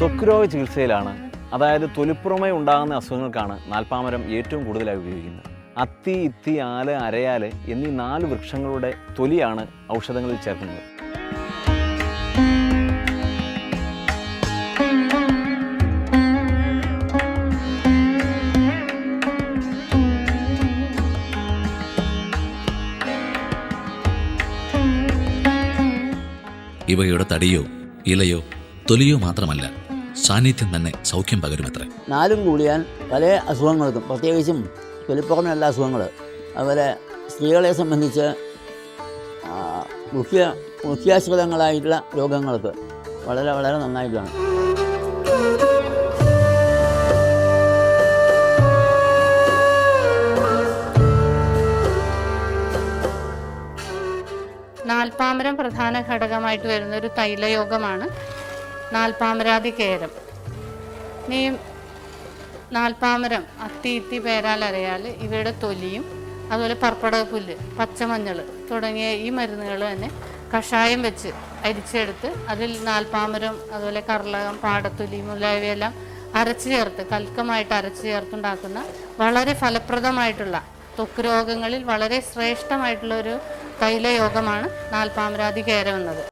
ത്വക്ക് രോഗ ചികിത്സയിലാണ്. അതായത് തൊലിപ്പുറമേ ഉണ്ടാകുന്ന അസുഖങ്ങൾക്കാണ് നാൽപ്പാമരം ഏറ്റവും കൂടുതലായി ഉപയോഗിക്കുന്നത്. അത്തി ഇത്തി ആൽ അരയാൽ എന്നീ നാല് വൃക്ഷങ്ങളുടെ തൊലിയാണ് ഔഷധങ്ങളിൽ ചേർക്കുന്നത്. ഇവയുടെ തടിയോ ഇലയോ തൊലിയോ മാത്രമല്ല സാന്നിധ്യം തന്നെ സൗഖ്യം പകരുമത്രേ. നാലും കൂടിയാൽ പല അസുഖങ്ങൾക്കും പ്രത്യേകിച്ചും തൊലിപ്പുറമെയുള്ള അസുഖങ്ങൾ. അതുപോലെ സ്ത്രീകളെ സംബന്ധിച്ച് മുഖ്യ മുഖ്യാശ്രിതങ്ങളായിട്ടുള്ള രോഗങ്ങൾക്ക് വളരെ വളരെ നന്നായിട്ടാണ് നാൽപ്പാമരം പ്രധാന ഘടകമായിട്ട് വരുന്ന ഒരു തൈലയോഗമാണ്. നാൽപ്പാമരാതി കേരം നീ നാൽപ്പാമരം അത്തി ഇത്തി പേരാൽ അറിയാൽ ഇവയുടെ തൊലിയും അതുപോലെ പർപ്പടക പുല്ല് പച്ചമഞ്ഞൾ തുടങ്ങിയ ഈ മരുന്നുകൾ തന്നെ കഷായം വെച്ച് അരിച്ചെടുത്ത് അതിൽ നാൽപ്പാമരം അതുപോലെ കർളകം പാടത്തൊലി മുതലായവയെല്ലാം അരച്ച് ചേർത്ത് കൽക്കമായിട്ട് അരച്ച് ചേർത്തുണ്ടാക്കുന്ന വളരെ ഫലപ്രദമായിട്ടുള്ള ത്വക്ക് രോഗങ്ങളിൽ വളരെ ശ്രേഷ്ഠമായിട്ടുള്ള ഒരു തൈലയോഗമാണ് നാൽപ്പാമരാതി കേരം എന്നത്.